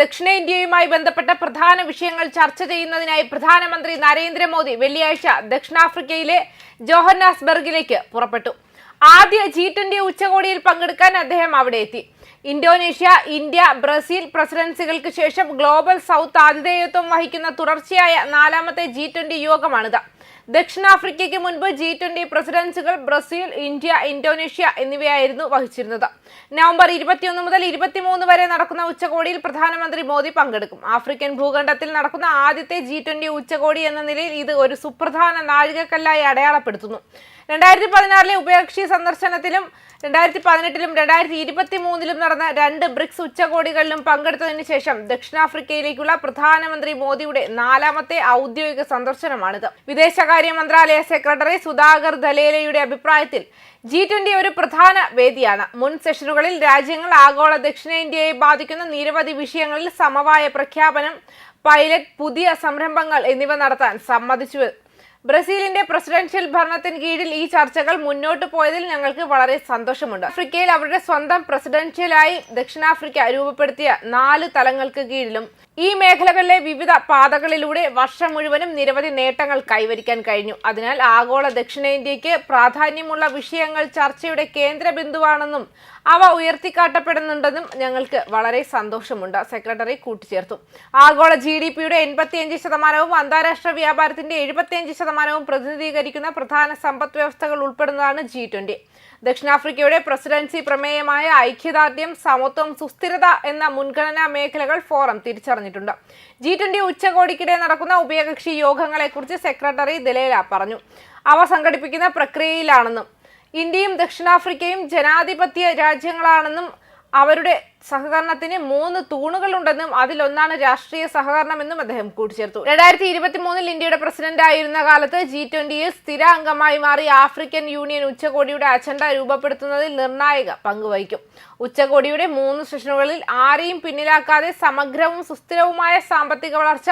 ദക്ഷിണേന്ത്യയുമായി ബന്ധപ്പെട്ട പ്രധാന വിഷയങ്ങൾ ചർച്ച ചെയ്യുന്നതിനായി പ്രധാനമന്ത്രി നരേന്ദ്രമോദി വെള്ളിയാഴ്ച ദക്ഷിണാഫ്രിക്കയിലെ ജോഹന്നാസ്ബർഗിലേക്ക് പുറപ്പെട്ടു. ആദ്യ ജി ട്വന്റി ഉച്ചകോടിയിൽ പങ്കെടുക്കാൻ അദ്ദേഹം അവിടെ എത്തി. ഇന്തോനേഷ്യ ഇന്ത്യ ബ്രസീൽ പ്രസിഡൻസികൾക്ക് ശേഷം ഗ്ലോബൽ സൗത്ത് ആതിഥേയത്വം വഹിക്കുന്ന തുടർച്ചയായ നാലാമത്തെ ജി ട്വന്റി യോഗമാണിത്. ദക്ഷിണാഫ്രിക്കയ്ക്ക് മുൻപ് ജി ട്വന്റി പ്രസിഡൻസുകൾ ബ്രസീൽ ഇന്ത്യ ഇന്തോനേഷ്യ എന്നിവയായിരുന്നു വഹിച്ചിരുന്നത്. നവംബർ ഇരുപത്തിയൊന്ന് മുതൽ ഇരുപത്തിമൂന്ന് വരെ നടക്കുന്ന ഉച്ചകോടിയിൽ പ്രധാനമന്ത്രി മോദി പങ്കെടുക്കും. ആഫ്രിക്കൻ ഭൂഖണ്ഡത്തിൽ നടക്കുന്ന ആദ്യത്തെ ജി ഉച്ചകോടി എന്ന നിലയിൽ ഇത് ഒരു സുപ്രധാന നാഴികക്കല്ലായി അടയാളപ്പെടുത്തുന്നു. രണ്ടായിരത്തി പതിനാറിലെ ഉഭയകക്ഷി സന്ദർശനത്തിലും രണ്ടായിരത്തി പതിനെട്ടിലും രണ്ടായിരത്തി ഇരുപത്തി മൂന്നിലും നടന്ന രണ്ട് ബ്രിക്സ് ഉച്ചകോടികളിലും പങ്കെടുത്തതിനു ശേഷം ദക്ഷിണാഫ്രിക്കയിലേക്കുള്ള പ്രധാനമന്ത്രി മോദിയുടെ നാലാമത്തെ ഔദ്യോഗിക സന്ദർശനമാണിത്. വിദേശകാര്യ മന്ത്രാലയ സെക്രട്ടറി സുധാകർ ധലേലയുടെ അഭിപ്രായത്തിൽ ജി ട്വന്റി ഒരു പ്രധാന വേദിയാണ്. മുൻ സെഷനുകളിൽ രാജ്യങ്ങൾ ആഗോള ദക്ഷിണേന്ത്യയെ ബാധിക്കുന്ന നിരവധി വിഷയങ്ങളിൽ സമവായ പ്രഖ്യാപനം പൈലറ്റ് പുതിയ സംരംഭങ്ങൾ എന്നിവ നടത്താൻ സമ്മതിച്ചു. ബ്രസീലിന്റെ പ്രസിഡൻഷ്യൽ ഭരണത്തിന് കീഴിൽ ഈ ചർച്ചകൾ മുന്നോട്ട് പോയതിൽ ഞങ്ങൾക്ക് വളരെ സന്തോഷമുണ്ട്. ആഫ്രിക്കയിൽ അവരുടെ സ്വന്തം പ്രസിഡൻഷ്യലായി ദക്ഷിണാഫ്രിക്ക രൂപപ്പെടുത്തിയ നാല് തലങ്ങൾക്ക് കീഴിലും ഈ മേഖലകളിലെ വിവിധ പാതകളിലൂടെ വർഷം മുഴുവനും നിരവധി നേട്ടങ്ങൾ കൈവരിക്കാൻ കഴിഞ്ഞു. അതിനാൽ ആഗോള ദക്ഷിണേന്ത്യയ്ക്ക് പ്രാധാന്യമുള്ള വിഷയങ്ങൾ ചർച്ചയുടെ കേന്ദ്ര ബിന്ദുവാണെന്നും അവ ഉയർത്തിക്കാട്ടപ്പെടുന്നുണ്ടെന്നും ഞങ്ങൾക്ക് വളരെ സന്തോഷമുണ്ട്. സെക്രട്ടറി കൂട്ടിച്ചേർത്തു. ആഗോള ജി ഡി പിയുടെ എൺപത്തിയഞ്ച് ശതമാനവും അന്താരാഷ്ട്ര വ്യാപാരത്തിന്റെ എഴുപത്തിയഞ്ച് ശതമാനവും പ്രതിനിധീകരിക്കുന്ന പ്രധാന സമ്പദ് വ്യവസ്ഥകൾ ഉൾപ്പെടുന്നതാണ് ജി ട്വന്റി. ദക്ഷിണാഫ്രിക്കയുടെ പ്രസിഡൻസി പ്രമേയമായ ഐക്യദാർഢ്യം സമത്വം സുസ്ഥിരത എന്ന മുൻഗണനാ മേഖലകൾ ഫോറം തിരിച്ചറിഞ്ഞിട്ടുണ്ട് ജി ട്വന്റി ഉച്ചകോടിക്കിടെ നടക്കുന്ന ഉഭയകക്ഷി യോഗങ്ങളെക്കുറിച്ച് സെക്രട്ടറി ദലേല പറഞ്ഞു. അവ സംഘടിപ്പിക്കുന്ന പ്രക്രിയയിലാണെന്നും ഇന്ത്യയും ദക്ഷിണാഫ്രിക്കയും ജനാധിപത്യ രാജ്യങ്ങളാണെന്നും അവരുടെ സഹകരണത്തിന് മൂന്ന് തൂണുകളുണ്ടെന്നും അതിലൊന്നാണ് രാഷ്ട്രീയ സഹകരണമെന്നും അദ്ദേഹം കൂട്ടിച്ചേർത്തു. രണ്ടായിരത്തി ഇരുപത്തി മൂന്നിൽ ഇന്ത്യയുടെ പ്രസിഡന്റ് ആയിരുന്ന കാലത്ത് ജി ട്വന്റിയിൽ സ്ഥിര അംഗമായി മാറി ആഫ്രിക്കൻ യൂണിയൻ ഉച്ചകോടിയുടെ അജണ്ട രൂപപ്പെടുത്തുന്നതിൽ നിർണായക പങ്കുവഹിക്കും ഉച്ചകോടിയുടെ മൂന്ന് സെഷനുകളിൽ ആരെയും പിന്നിലാക്കാതെ സമഗ്രവും സുസ്ഥിരവുമായ സാമ്പത്തിക വളർച്ച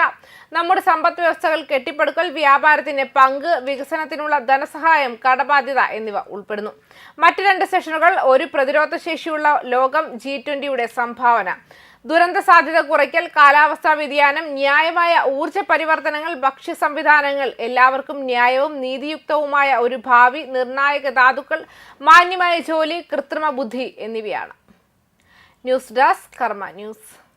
നമ്മുടെ സമ്പദ് വ്യവസ്ഥകൾ കെട്ടിപ്പടുക്കൽ വ്യാപാരത്തിന്റെ പങ്ക് വികസനത്തിനുള്ള ധനസഹായം കടബാധ്യത എന്നിവ ഉൾപ്പെടുന്നു. മറ്റു രണ്ട് സെഷനുകൾ ഒരു പ്രതിരോധ ശേഷിയുള്ള ലോകം ജി ട്വന്റിയുടെ സംഭാവന. ദുരന്ത സാധ്യത കുറയ്ക്കൽ കാലാവസ്ഥാ വ്യതിയാനം ന്യായമായ ഊർജ പരിവർത്തനങ്ങൾ ഭക്ഷ്യ സംവിധാനങ്ങൾ എല്ലാവർക്കും ന്യായവും നീതിയുക്തവുമായ ഒരു ഭാവി നിർണായക ധാതുക്കൾ മാന്യമായ ജോലി കൃത്രിമ ബുദ്ധി എന്നിവയാണ്. News desk Karma news.